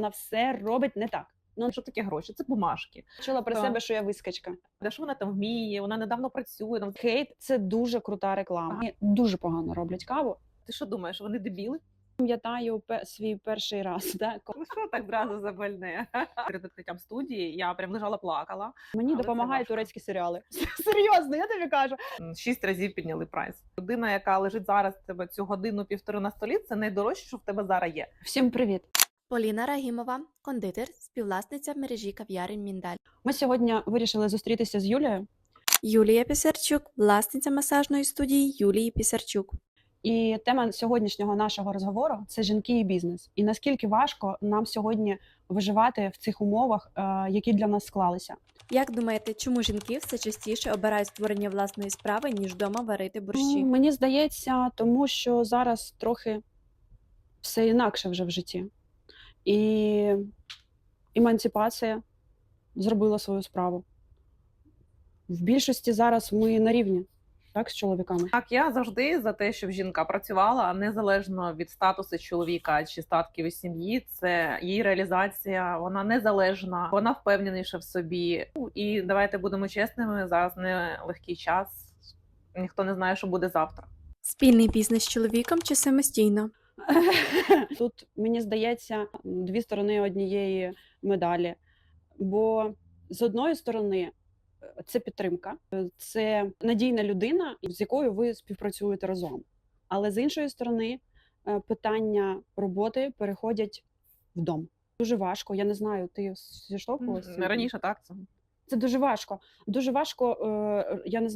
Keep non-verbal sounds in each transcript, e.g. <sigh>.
Вона все робить не так. Ну, Що таке гроші? Це бумажки. чула про Так. себе, що я вискочка. Де що вона там вміє? Вона недавно працює. Там Хейт це дуже крута реклама. Вони дуже погано роблять каву. ти що думаєш? Вони дебіли? Пам'ятаю свій перший раз. Да? Ну що так зразу забальне? <laughs> Перед відкриттям студії я прям лежала, плакала. Мені Але допомагають турецькі серіали. <laughs> Серйозно, я тобі кажу. Шість разів підняли прайс. Людина, яка лежить зараз тебе цю годину півтори на столі, це найдорожче, що в тебе зараз є. Всім привіт. Поліна Рагімова, кондитер, співвласниця мережі кав'ярень Міндаль. Ми сьогодні вирішили зустрітися з Юлією. Юлія Пісарчук, власниця масажної студії Юлії Пісарчук. І тема сьогоднішнього нашого розговору це жінки і бізнес. І наскільки важко нам сьогодні виживати в цих умовах, е, які для нас склалися. Як думаєте, чому жінки все частіше обирають створення власної справи, ніж вдома варити борщі? Ну, Мені здається, тому що зараз трохи все інакше вже в житті. І емансипація зробила свою справу. В більшості зараз ми на рівні так, з чоловіками. Так, я завжди за те, щоб жінка працювала незалежно від статусу чоловіка чи статків у сім'ї. Це її реалізація, вона незалежна, вона впевненіша в собі. Ну, І давайте будемо чесними. Зараз не легкий час. Ніхто не знає, що буде завтра. Спільний бізнес з чоловіком чи самостійно? <laughs> Тут мені здається дві сторони однієї медалі. Бо з одної сторони е, це підтримка, е, це надійна людина, з якою ви співпрацюєте разом. Але з іншої сторони, е, питання роботи переходять в дом. Дуже важко. Я не знаю, ти зіштовхувалася? Раніше так це Це дуже важко. Дуже важко я не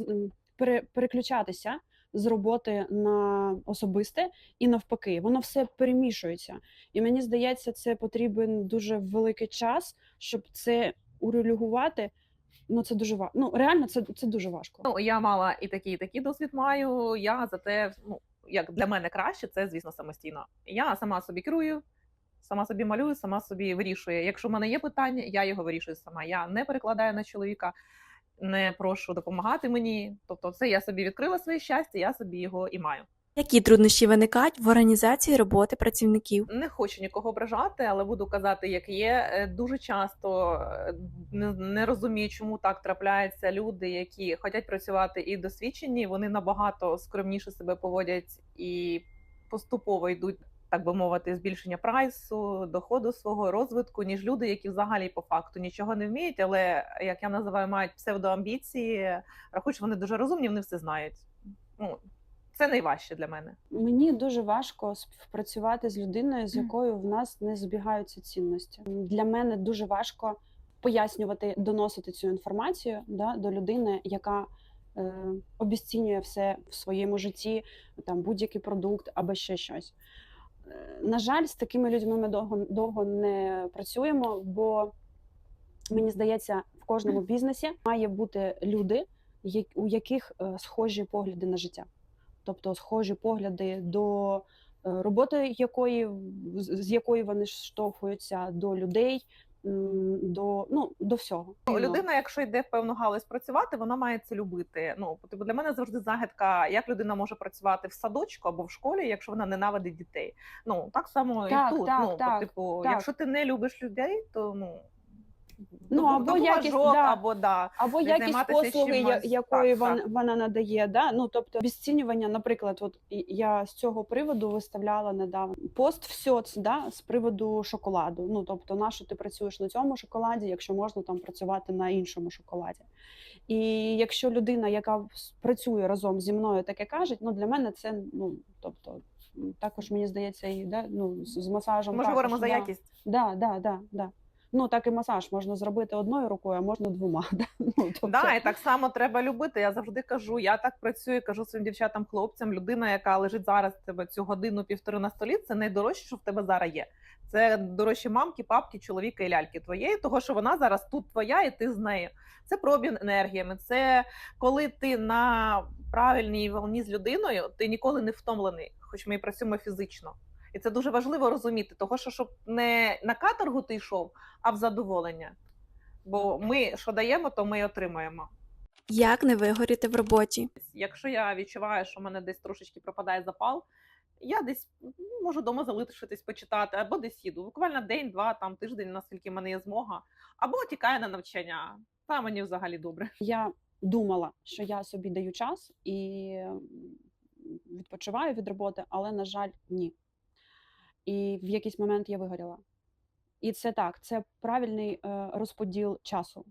пере, переключатися з роботи на особисте і навпаки, воно все перемішується. І мені здається, це потрібен дуже великий час, щоб це урегулювати. Ну це дуже важко. Ну реально, це, це дуже важко. Ну, я мала і такий, і такий досвід маю. Я за те, ну як для мене краще, це звісно самостійно. Я сама собі керую, сама собі малюю, сама собі вирішую. Якщо в мене є питання, я його вирішую сама. Я не перекладаю на чоловіка, не прошу допомагати мені. Тобто, це я собі відкрила своє щастя, я собі його і маю. Які труднощі виникають в організації роботи працівників? Не хочу нікого ображати, але буду казати, як є. Е, Дуже часто е, не, не розумію, чому так трапляються люди, які хочуть працювати і досвідчені. Вони набагато скромніше себе поводять і поступово йдуть, так би мовити, збільшення прайсу, доходу свого розвитку, ніж люди, які взагалі по факту нічого не вміють, але як я називаю, мають псевдоамбіції. Рахують, що вони дуже розумні, вони все знають. Ну це найважче для мене. Мені дуже важко співпрацювати з людиною, з якою в нас не збігаються цінності. Для мене дуже важко пояснювати, доносити цю інформацію да, до людини, яка е, обіцінює все в своєму житті, там будь-який продукт або ще щось. На жаль, з такими людьми ми довго, довго не працюємо, бо мені здається, в кожному бізнесі має бути люди, у яких е, схожі погляди на життя. Тобто схожі погляди до е, роботи, якої з якої вони штовхуються, до людей, до ну до всього. Ну, людина, якщо йде в певну галузь працювати, вона має це любити. Ну типу, для мене завжди загадка, як людина може працювати в садочку або в школі, якщо вона ненавидить дітей. Ну так само Так, і тут. так, ну так, типу, так. якщо ти не любиш людей, то ну. Ну, або якість, да. або да. або якість послуги, я- якої Так, вона, так. вона надає. Да? Ну тобто обесцінювання, наприклад, от я з цього приводу виставляла недавно пост в да, з приводу шоколаду. Ну тобто, на що ти працюєш на цьому шоколаді, якщо можна там працювати на іншому шоколаді. І якщо людина, яка працює разом зі мною, таке каже, ну для мене це ну тобто. Також мені здається, і да, ну, з масажем. Ми також, говоримо за якість. Да, да, да, да. Ну так і масаж можна зробити одною рукою, а можна двома. <laughs> Да? Ну, тобто, Да, і так само треба любити. Я завжди кажу, я так працюю, кажу своїм дівчатам, хлопцям. Людина, яка лежить зараз тебе цю годину півтори на столі, це найдорожче, що в тебе зараз є. Це дорожчі мамки, папки, чоловіка і ляльки твоєї, того що вона зараз тут твоя, і ти з нею. Це про обмін енергіями. Це коли ти на правильній волні з людиною, ти ніколи не втомлений, хоч ми і працюємо фізично. І це дуже важливо розуміти, того що щоб не на каторгу ти йшов, а в задоволення. Бо ми що даємо, то ми й отримаємо. Як не вигоріти в роботі? Якщо я відчуваю, що в мене десь трошечки пропадає запал, я десь можу вдома залишитись, почитати, або десь їду. Буквально день, два, там тиждень, наскільки в мене є змога, або тікаю на навчання. Та мені взагалі добре. Я думала, що я собі даю час і відпочиваю від роботи, але, на жаль, ні. І в якийсь момент я вигоріла. І це так, це правильний е, розподіл часу.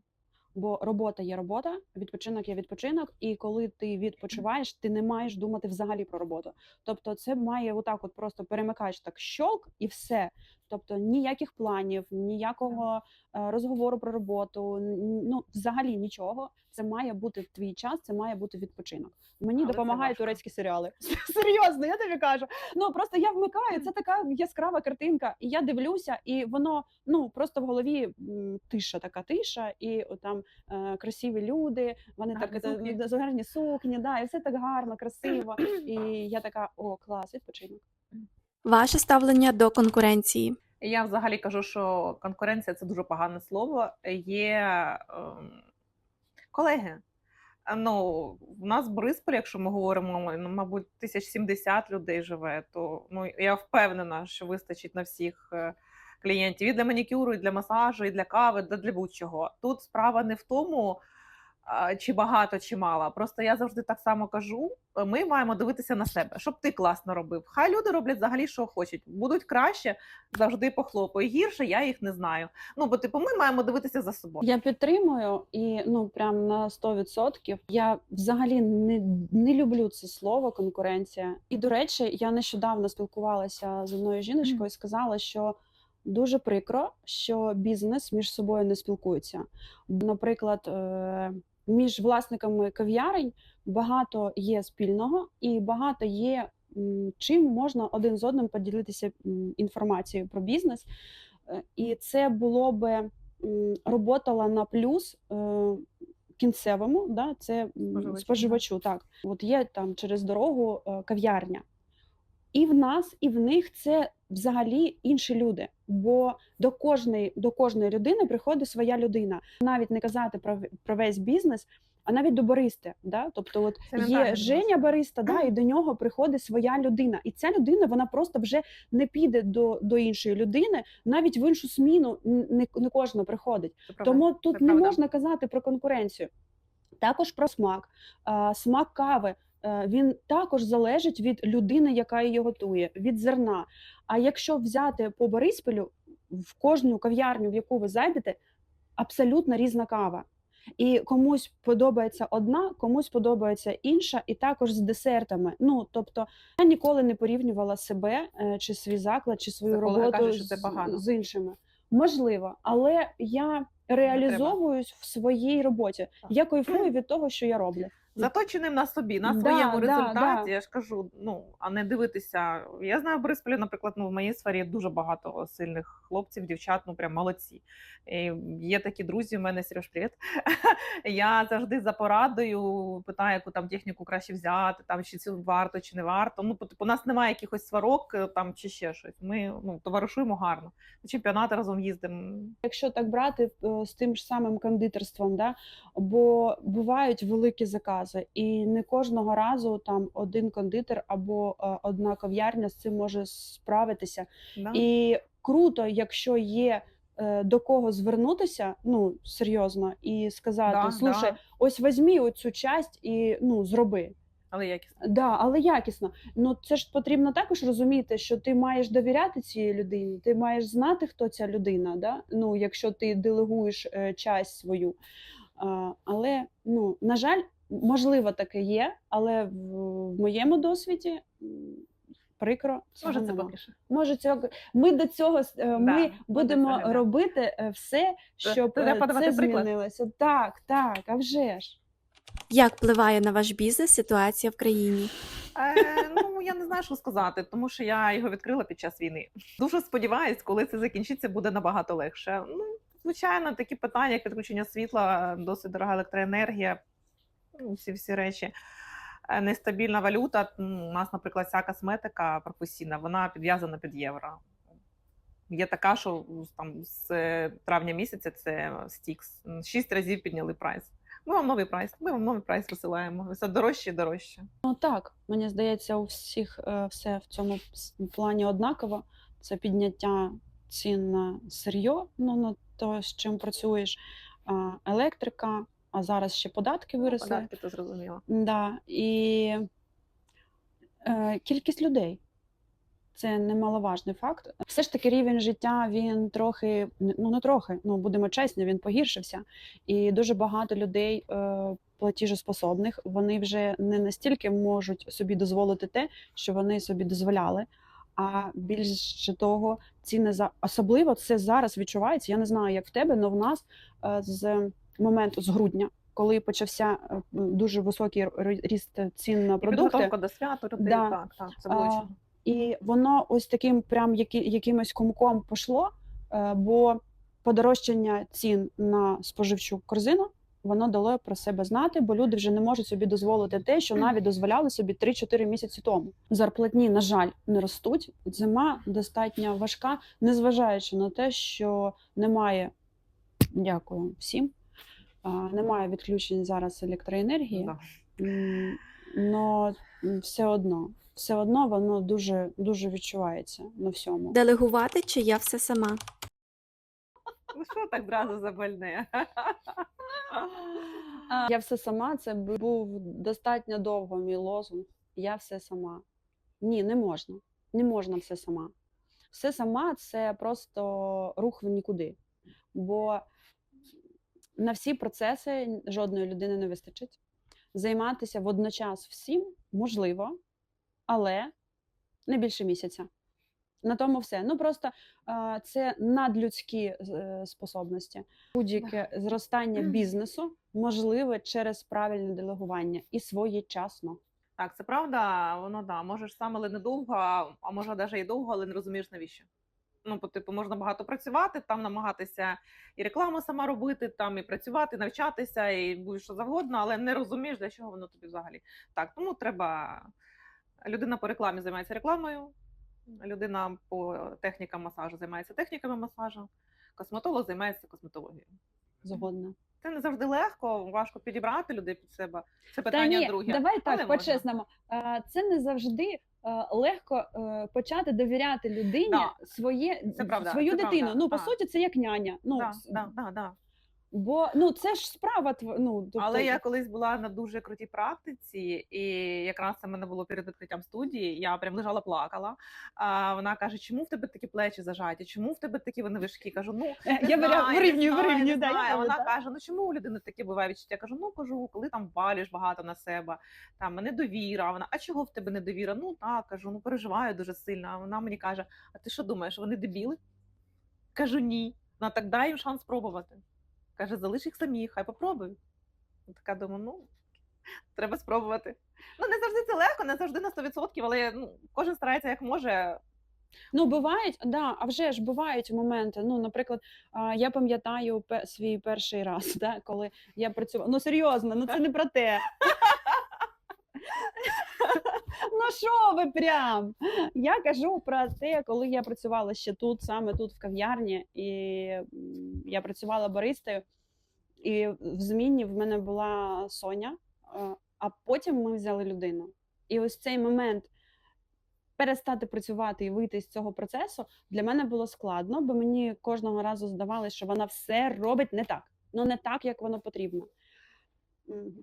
Бо робота є робота, відпочинок є відпочинок, і коли ти відпочиваєш, ти не маєш думати взагалі про роботу. Тобто, це має отак, от просто перемикач так щолк і все. Тобто ніяких планів, ніякого е, розговору про роботу, ну взагалі нічого. Це має бути твій час, це має бути відпочинок. Мені Але допомагають турецькі серіали. <laughs> Серйозно, я тобі кажу. Ну просто я вмикаю, це така яскрава картинка, і я дивлюся, і воно ну просто в голові тиша, така тиша, і там е, красиві люди, вони так е, гарні сукні, да, і все так гарно, красиво. <clears throat> І я така: о, клас, відпочинок. Ваше ставлення до конкуренції. Я взагалі кажу, що конкуренція це дуже погане слово. Є ем, колеги. Ну, в нас в якщо ми говоримо, ну, мабуть, 1070 людей живе, то ну, я впевнена, що вистачить на всіх е, клієнтів і для манікюру, і для масажу, і для кави, та для будь-чого. Тут справа не в тому, чи багато, чи мало. Просто я завжди так само кажу: е, ми маємо дивитися на себе, щоб ти класно робив. Хай люди роблять взагалі, що хочуть. Будуть краще, завжди похлопаю. Гірше я їх не знаю. Ну бо типу, ми маємо дивитися за собою. Я підтримую і ну прям на 100%. Я взагалі не, не люблю це слово конкуренція. І до речі, я нещодавно спілкувалася з одною жіночкою і сказала, що дуже прикро, що бізнес між собою не спілкується. Наприклад, е, між власниками кав'ярень багато є спільного і багато є чим можна один з одним поділитися інформацією про бізнес. Е, І це було би роботала на плюс е, кінцевому, да, це Споживачу, споживачу. Так, от є там через дорогу е, кав'ярня. І в нас, і в них це взагалі інші люди. Бо до кожної, до кожної людини приходить своя людина. Навіть не казати про, про весь бізнес, а навіть до баристи. Да? Тобто, от Це є. Женя бариста, да, і до нього приходить своя людина. І ця людина вона просто вже не піде до, до іншої людини, навіть в іншу зміну не, не кожна приходить. Це правда. Тому тут це не можна казати про конкуренцію. Також про смак. А, Смак кави він також залежить від людини, яка її готує, від зерна. А якщо взяти по Бориспілю, в кожну кав'ярню, в яку ви зайдете, абсолютно різна кава. І комусь подобається одна, комусь подобається інша, і також з десертами. Ну тобто я ніколи не порівнювала себе е, чи свій заклад, чи свою Це роботу кажуть, що це погано. з іншими. Можливо, але я реалізовуюсь в своїй роботі. Я кайфую від того, що я роблю. Заточеним на собі, на своєму да, результаті, да. я ж кажу, ну а не дивитися. Я знаю в Борисполі, наприклад, ну в моїй сфері дуже багато сильних хлопців, дівчат, ну прям молодці. І є такі друзі, в мене Сереж, привіт. <laughs> Я завжди за порадою питаю, яку там техніку краще взяти, там чи цю варто, чи не варто. Ну, у нас немає якихось сварок е, там чи ще щось. Ми ну товаришуємо гарно. На чемпіонати разом їздимо. Якщо так брати е, з тим ж самим кондитерством, да, бо бувають великі закази, і не кожного разу там один кондитер або е, одна кав'ярня з цим може справитися. Да? І круто, якщо є е, до кого звернутися, ну серйозно, і сказати: Да, слушай, да. ось візьмі оцю часть і ну зроби. Але якісно. Да, але якісно. Ну це ж потрібно також розуміти, що ти маєш довіряти цій людині, ти маєш знати, хто ця людина. Да? Ну, якщо ти делегуєш е, часть свою. А, але ну, на жаль, можливо, таке є, але в, в моєму досвіді прикро. Може, це поки. Може, цього ми до цього с- е, ми ми будемо до цього, да. робити е, все, щоб треба е, це приклад. змінилося. Так, так, а вже ж. Як впливає на ваш бізнес ситуація в країні? Е, ну я не знаю, що сказати, тому що я його відкрила під час війни. Дуже сподіваюсь, коли це закінчиться, буде набагато легше. Ну, звичайно, такі питання, як підключення світла, досить дорога електроенергія, всі всі речі. Е, Нестабільна валюта. Ну, У нас, наприклад, ця косметика професійна, вона підв'язана під євро. Є така, що там з е, травня місяця це Стікс. Шість разів підняли прайс. Ми вам новий прайс, ми вам новий прайс висилаємо. Все дорожче і дорожче. Ну так, мені здається, у всіх е, все в цьому плані однаково. Це підняття цін на сир'йо, ну на те, з чим працюєш, електрика, а зараз ще податки виросли. Податки то зрозуміло. Да, і е, кількість людей. Це немаловажний факт. Все ж таки рівень життя він трохи, ну не трохи, ну будемо чесні, він погіршився. І дуже багато людей е, платіжеспособних, вони вже не настільки можуть собі дозволити те, що вони собі дозволяли. А більше того, ціни за особливо це зараз відчувається. Я не знаю, як в тебе, але в нас е, з моменту з грудня, коли почався е, дуже високий ріст цін на І продукти, підготовка до свята людей, Да. так, так, болюче. і воно ось таким прям які, якимось комком пішло, е, бо подорожчання цін на споживчу корзину воно дало про себе знати, бо люди вже не можуть собі дозволити те, що навіть дозволяли собі 3-4 місяці тому. Зарплатні, на жаль, не ростуть. Зима достатньо важка, незважаючи на те, що немає. Дякую всім. Немає відключень зараз електроенергії. М, все одно, все одно воно дуже дуже відчувається на всьому. Делегувати чи я все сама? Ну що так зразу забальне? <laughs> Я все сама. Це був достатньо довго мій лозунг. Я все сама. Ні, не можна. Не можна все сама. Все сама це просто рух в нікуди. Бо на всі процеси жодної людини не вистачить. Займатися водночас всім можливо, але не більше місяця. На тому все. Ну просто е, це надлюдські е, способності. Будь-яке зростання бізнесу можливе через правильне делегування і своєчасно. Так, це правда, воно да, можеш сам, але недовго, а а може навіть і довго, але не розумієш навіщо. Ну, по типу, можна багато працювати, там намагатися і рекламу сама робити, там і працювати, навчатися, і будь що завгодно, але не розумієш, для чого воно тобі взагалі. Так, тому треба. Людина по рекламі займається рекламою, людина по технікам масажу займається техніками масажу, косметолог займається косметологією. Згодна. Це не завжди легко, важко підібрати людей під себе. Це Та питання ні, друге. давай але так, по-чесному. Е, Це не завжди легко е, почати довіряти людині Да. своє, Це правда, свою це дитину. правда, Ну, по так. суті, це як няня. Ну, Да, да, да, да. Бо ну, це ж справа тв- ну, тобто, Але я колись була на дуже крутій практиці, і якраз це мене було перед відкриттям студії. Я прям лежала, плакала. А вона каже: чому в тебе такі плечі зажаті? Чому в тебе такі вони вишкі? Кажу, ну Е, не я знаю, вирівнюю, вирівнюю, да, я знаю. Вона пам'ятаю. каже: ну чому у людини таке буває відчуття? Кажу, ну кажу, коли там валюєш багато на себе, там недовіра. Вона, а чого в тебе недовіра? Ну так, кажу, ну переживаю дуже сильно. А вона мені каже: А ти що думаєш, вони дебіли? Кажу, ні. Вона так дай їм шанс спробувати. Каже, залиш їх самі, хай попробують. Я Така думаю, ну треба спробувати. Ну не завжди це легко, не завжди на 100%, але ну, кожен старається як може. Ну, бувають, да, а вже ж бувають моменти. Ну, наприклад, я пам'ятаю свій перший раз, <laughs> да, коли я працювала. Ну, серйозно, ну це не про те. <laughs> Ну що ви прям? Я кажу про те, коли я працювала ще тут, саме тут в кав'ярні, і я працювала баристою, і в зміні в мене була Соня, е, а потім ми взяли людину. І ось цей момент перестати працювати і вийти з цього процесу для мене було складно, бо мені кожного разу здавалося, що вона все робить не так, ну не так, як воно потрібно.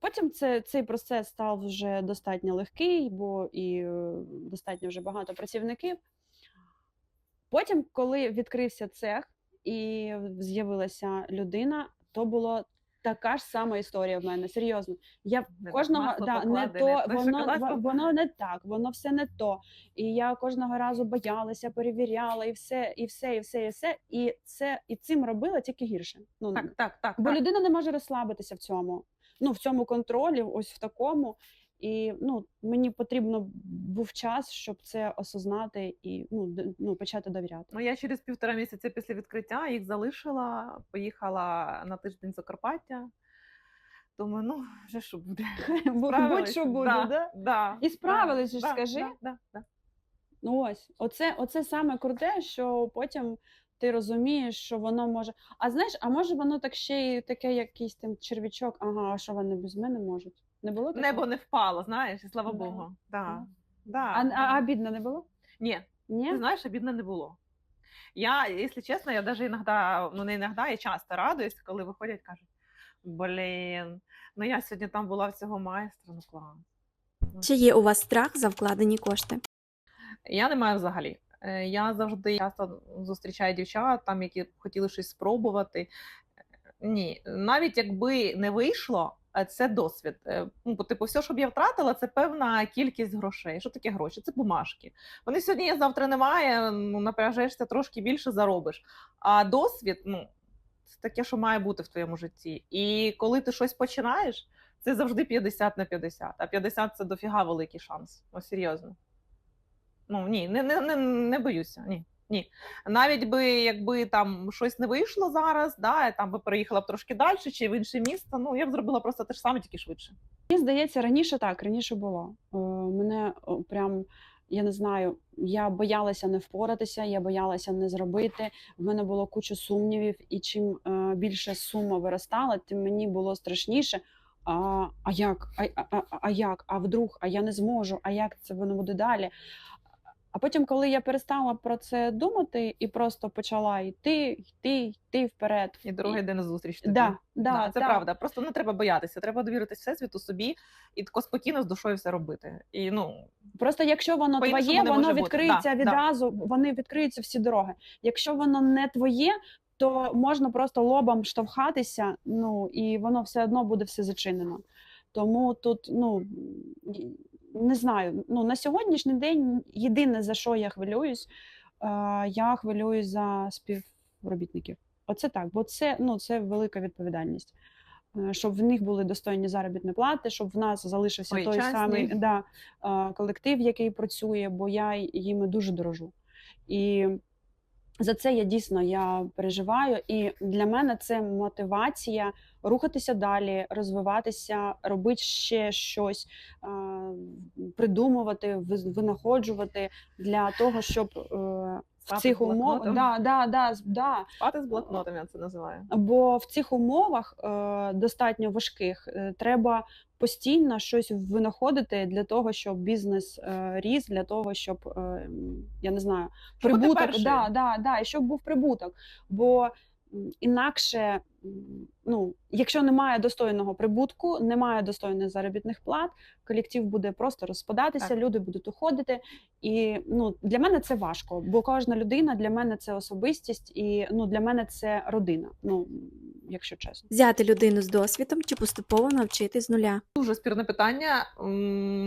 Потім це, цей процес став вже достатньо легкий, бо і е, достатньо вже багато працівників. Потім, коли відкрився цех і з'явилася людина, то було така ж сама історія в мене. Серйозно. Я Не кожного да, не то, воно, воно не так, воно все не то. І я кожного разу боялася, перевіряла, і все, і все, і все, і все. І це і цим робила тільки гірше. Ну Так, так, так. бо так. людина не може розслабитися в цьому. Ну, в цьому контролі, ось в такому. І ну, мені потрібно був час, щоб це осознати і ну, д- ну, почати довіряти. Ну, я через півтора місяця після відкриття їх залишила, поїхала на тиждень Закарпаття. Думаю, ну вже що буде. <laughs> Будь-що буде, да, да? да, І ж, да, скажи. Да, да, да. Ну ось, оце, оце саме круте, що потім ти розумієш, що воно може. А знаєш, а може воно так ще й таке, якийсь там червячок, ага, а що вони без мене можуть? Не було такого? Небо не впало, знаєш, і слава Да. Богу. Да. Да. А, а, а бідно не було? Ні, Ні? Ти знаєш, обідно не було. Я, якщо чесно, я даже іногда, ну не іногда, я часто радуюсь, коли виходять, кажуть, блін, ну я сьогодні там була в цього майстра, ну клас. Чи є у вас страх за вкладені кошти? Я не маю взагалі. Е, Я завжди часто зустрічаю дівчат, там, які хотіли щось спробувати. Ні, навіть якби не вийшло, це досвід. Е, Ну, бо, типу, все, що б я втратила, це певна кількість грошей. Що таке гроші? Це бумажки. Вони сьогодні є, завтра немає. Ну, напряжешся трошки більше заробиш. А досвід, ну, це таке, що має бути в твоєму житті. І коли ти щось починаєш, це завжди 50 на 50. А 50 це дофіга великий шанс. Ну, серйозно. Ну ні, не, не, не, не боюся. Ні. Ні. Навіть би якби там щось не вийшло зараз, да, там би переїхала б трошки далі чи в інше місто, ну я б зробила просто те ж саме, тільки швидше. Мені здається, раніше так, раніше було. Е, мене прям, я не знаю, я боялася не впоратися, я боялася не зробити. В мене було куча сумнівів, і чим е, більше сума виростала, тим мені було страшніше. А, а як? А, а, а, як? А вдруг? А я не зможу? А як це воно буде далі? А потім, коли я перестала про це думати і просто почала йти, йти, йти вперед. І дорога йде на зустріч. тобі. Да, да, це да. правда. Просто не треба боятися. Треба довіритись всесвіту собі і тако спокійно з душою все робити. І ну Просто якщо воно твоє, воно відкриється Да, да. відразу, вони відкриються всі дороги. Якщо воно не твоє, то можна просто лобом штовхатися, ну і воно все одно буде все зачинено. Тому тут, ну не знаю, ну на сьогоднішній день єдине за що я хвилююсь, е, я хвилююсь за співробітників. Оце так, бо це ну це велика відповідальність. Е, Щоб в них були достойні заробітні плати, щоб в нас залишився той часний. самий да, е, колектив, який працює, бо я їми дуже дорожу. І за це я дійсно я переживаю. І для мене це мотивація рухатися далі, розвиватися, робити ще щось, придумувати, винаходжувати для того, щоб е, в цих умовах да, да, да, да, спати з блокнотом, я це називаю. Бо в цих умовах е, достатньо важких е, треба постійно щось винаходити для того, щоб бізнес е, ріс, для того, щоб е, я не знаю, прибуток, да, да, да, і щоб був прибуток. Бо інакше, ну, якщо немає достойного прибутку, немає достойних заробітних плат, колектив буде просто розпадатися, Так. люди будуть уходити. І ну, для мене це важко, бо кожна людина для мене це особистість, і ну, для мене це родина. Ну, якщо чесно. Взяти людину з досвідом чи поступово навчити з нуля? Дуже спірне питання.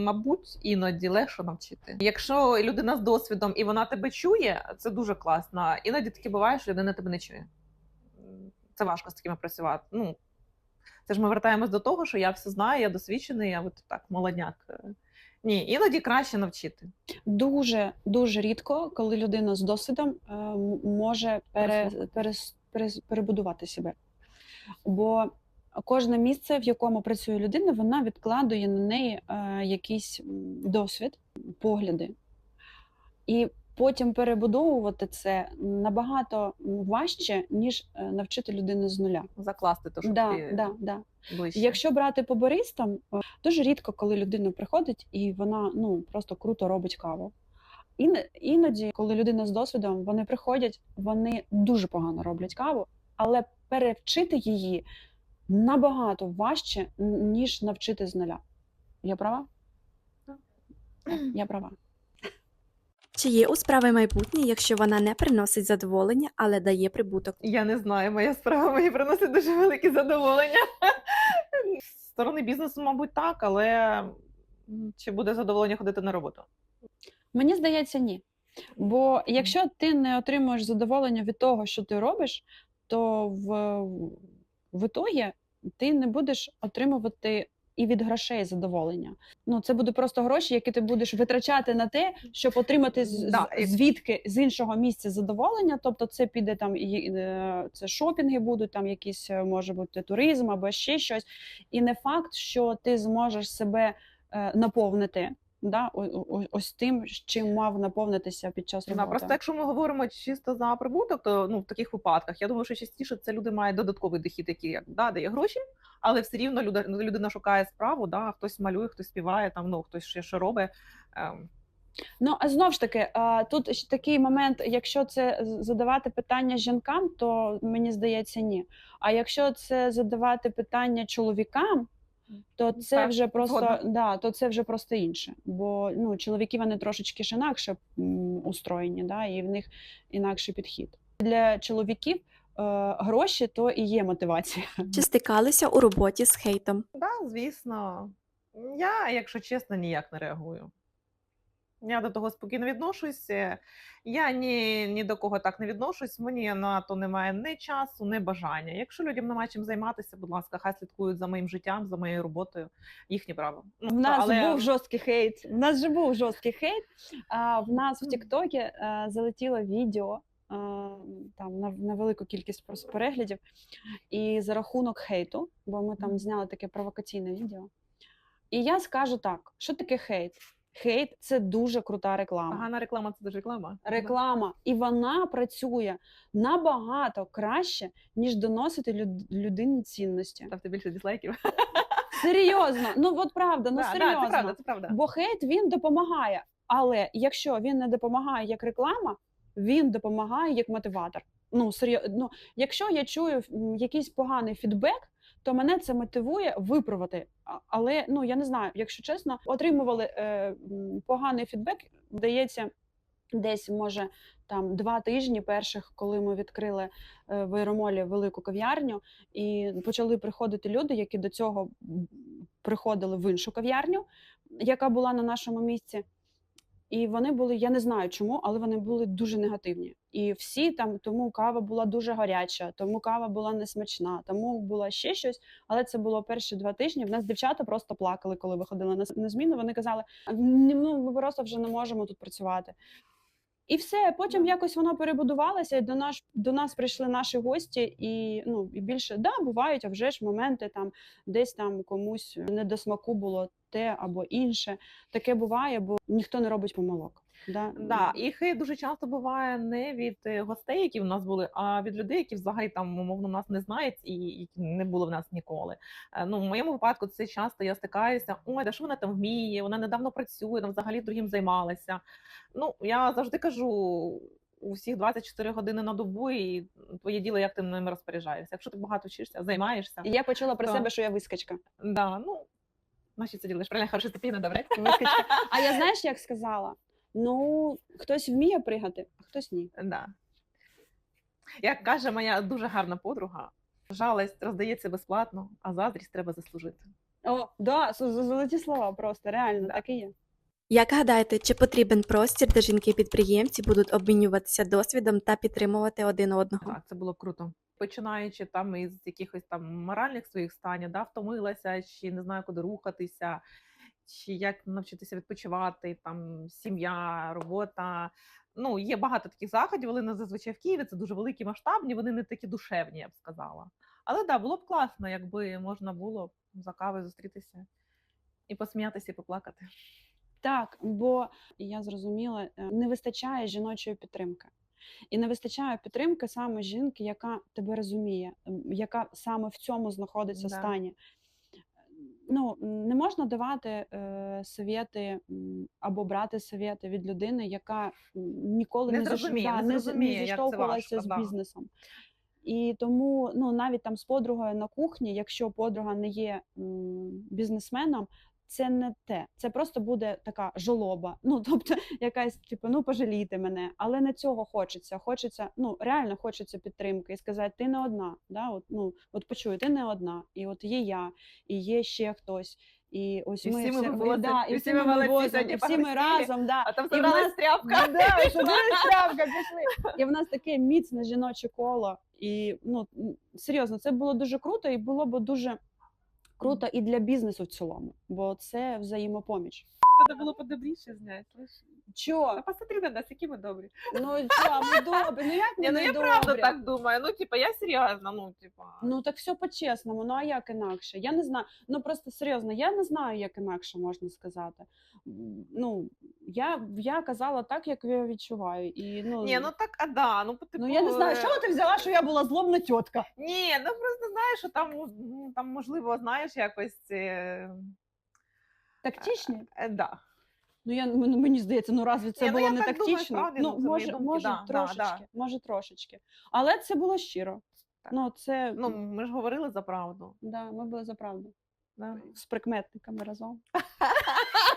Мабуть, іноді легше навчити. Якщо людина з досвідом і вона тебе чує, це дуже класно. Іноді таке буває, що людина тебе не чує. Це важко з такими працювати. Ну, це ж ми вертаємось до того, що я все знаю, я досвідчений, я от так, молодняк. Ні, іноді краще навчити. Дуже дуже рідко, коли людина з досвідом е, може пере, перес- перес- перебудувати себе. Бо кожне місце, в якому працює людина, вона відкладує на неї е, якийсь досвід, погляди. І потім перебудовувати це набагато важче, ніж е, навчити людину з нуля. Закласти то, щоб Да, ти да, да. ближче. Якщо брати по баристам, е, дуже рідко, коли людина приходить і вона ну просто круто робить каву. Іноді, коли людина з досвідом, вони приходять, вони дуже погано роблять каву, але перевчити її набагато важче, ніж навчити з нуля. Я права? Я права. Чи є у справи майбутнє, якщо вона не приносить задоволення, але дає прибуток? Я не знаю, моя справа мені приносить дуже велике задоволення. З сторони бізнесу, мабуть, так, але чи буде задоволення ходити на роботу? Мені здається, ні. Бо якщо ти не отримуєш задоволення від того, що ти робиш, то в, в ітогі ти не будеш отримувати і від грошей задоволення. Ну, це буде просто гроші, які ти будеш витрачати на те, щоб отримати з, Да, звідки з іншого місця задоволення. Тобто, це піде там і е, це шопінги будуть, там якісь е, може бути туризм або ще щось. І не факт, що ти зможеш себе е, наповнити да, ось тим, чим мав наповнитися під час Да, роботи. просто якщо ми говоримо чисто за прибуток, то ну в таких випадках я думаю, що частіше це люди мають додатковий дохід, який як да, дає гроші, але все рівно людина, людина шукає справу, да, хтось малює, хтось співає, там ну хтось ще що робить. Ем, Ну, а знов ж таки, тут ще такий момент, якщо це задавати питання жінкам, то мені здається, ні. А якщо це задавати питання чоловікам, то це Так, вже просто згодна. да, то це вже просто інше. Бо ну, чоловіки вони трошечки ж інакше устроєні, да, і в них інакший підхід. Для чоловіків е, гроші то і є мотивація. Чи стикалися у роботі з хейтом? Да, звісно. Я, якщо чесно, ніяк не реагую. Я до того спокійно відношусь. е, Я ні, ні до кого так не відношусь. Мені на то немає ні часу, ні бажання. Якщо людям немає чим займатися, будь ласка, хай слідкують за моїм життям, за моєю роботою. Їхнє право. Ну, В нас але- був жорсткий хейт. В нас же був жорсткий хейт. А в нас в Тіктокі е, залетіло відео е, там на, на велику кількість просто переглядів. І за рахунок хейту, бо ми там зняли таке провокаційне відео. І я скажу так: що таке хейт? Хейт це дуже крута реклама. Погана реклама це дуже реклама. Реклама, і вона працює набагато краще, ніж доносити люд- людині цінності. Ставте більше дизлайків. Серйозно, ну от правда, ну Да, да, серйозно. це правда, це правда. Бо хейт він допомагає. Але якщо він не допомагає як реклама, він допомагає як мотиватор. Ну серйозно, ну, якщо я чую якийсь поганий фідбек, то мене це мотивує виправити. Але ну я не знаю, якщо чесно, отримували е, поганий фідбек, здається, десь може там два тижні перших, коли ми відкрили е, в Іромолі велику кав'ярню, і почали приходити люди, які до цього приходили в іншу кав'ярню, яка була на нашому місці. І вони були, я не знаю чому, але вони були дуже негативні. І всі там, тому кава була дуже гаряча, тому кава була несмачна, тому було ще щось. Але це було перші два тижні. В нас дівчата просто плакали, коли виходили на, зміну. Вони казали: ну, ми просто вже не можемо тут працювати. І все, потім якось воно перебудувалося, і до нас до нас прийшли наші гості, і ну і більше да, бувають, а вже ж моменти там десь там комусь не до смаку було те або інше. Таке буває, бо ніхто не робить помилок. Да? Да, і хейт дуже часто буває не від е, гостей, які в нас були, а від людей, які взагалі там умовно нас не знають і які не було в нас ніколи. Е, Ну, в моєму випадку це часто я стикаюся. Ой, да що вона там вміє? Вона недавно працює, там взагалі другим займалася. Ну, я завжди кажу. У всіх 24 години на добу, і твоє діло, як ти ними розпоряджаєшся. Якщо ти багато вчишся, займаєшся, І я почула про Так. себе, що я вискочка. да, ну, значить це ділиш. Правильно, хороша степінна, добре? <laughs> Вискочка. А я знаєш, як сказала? Ну, хтось вміє пригати, а хтось ні. Да. Як каже моя дуже гарна подруга, жалость роздається безплатно, а заздрість треба заслужити. О, да, з- з- золоті слова просто, реально, Да. так і є. Як гадаєте, чи потрібен простір, де жінки-підприємці будуть обмінюватися досвідом та підтримувати один одного? Так, це було круто. Починаючи там із якихось там моральних своїх станів, да, втомилася, чи не знаю, куди рухатися, чи як навчитися відпочивати, там сім'я, робота. Ну, є багато таких заходів, але не зазвичай в Києві це дуже великі масштабні, вони не такі душевні, я б сказала. Але да, було б класно, якби можна було за кавою зустрітися і посміятися, і поплакати. Так, бо я зрозуміла, е, не вистачає жіночої підтримки. І не вистачає підтримки саме жінки, яка тебе розуміє, яка саме в цьому знаходиться Да. стані. Ну, не можна давати е, совєти або брати совєти від людини, яка ніколи Не не, зрозуміє, да, не зрозуміє, не зіштовхувалася з бізнесом. І тому ну, навіть там з подругою на кухні, якщо подруга не є м, бізнесменом, це не те. Це просто буде така жолоба. <laughs> Ну, тобто, якась, типу, ну пожалійте мене. Але не цього хочеться. Хочеться, ну реально хочеться підтримки і сказати, ти не одна. Да? От, ну, от почуй, ти не одна. І от є я, і є ще хтось. І ось І ми всі ми все- да, і всі ми вивозимо, і всі ми разом. Да. А там І в нас- тряпка. <laughs> Да, що тряпка, пішли. <laughs> І в нас таке міцне жіноче коло. І ну серйозно, це було дуже круто, і було б дуже круто і для бізнесу в цілому, бо це взаємопоміч. Треба було подобріше зняти. Чо? А посмотри на нас, які ми добрі. Ну чо, ми добрі. Ну як ми не, ну не я добрі? правда так думаю. Ну, типа, я серйозно, ну, типа. Ну так все по-чесному, ну а як інакше? Я не знаю. Ну просто серйозно, я не знаю, як інакше можна сказати. Ну, я, я казала так, як я відчуваю. І, ну, Ні, ну так, а да, ну, типу, ну я не знаю, е, що ти взяла, що я була злобна тітка. Ні, ну просто знаєш, що там, ну, там можливо, знаєш, якось. Е, Тактичні? е, да. Ну я ну, мені здається, ну разві це Ні, ну, було я не так тактично? справді, ну, ну, може, думки, може да, да, трошечки, да. може трошечки. Але це було щиро. Так. Ну, це Ну, ми ж говорили за правду. да, ми були за правду. Да. З прикметниками разом. <laughs>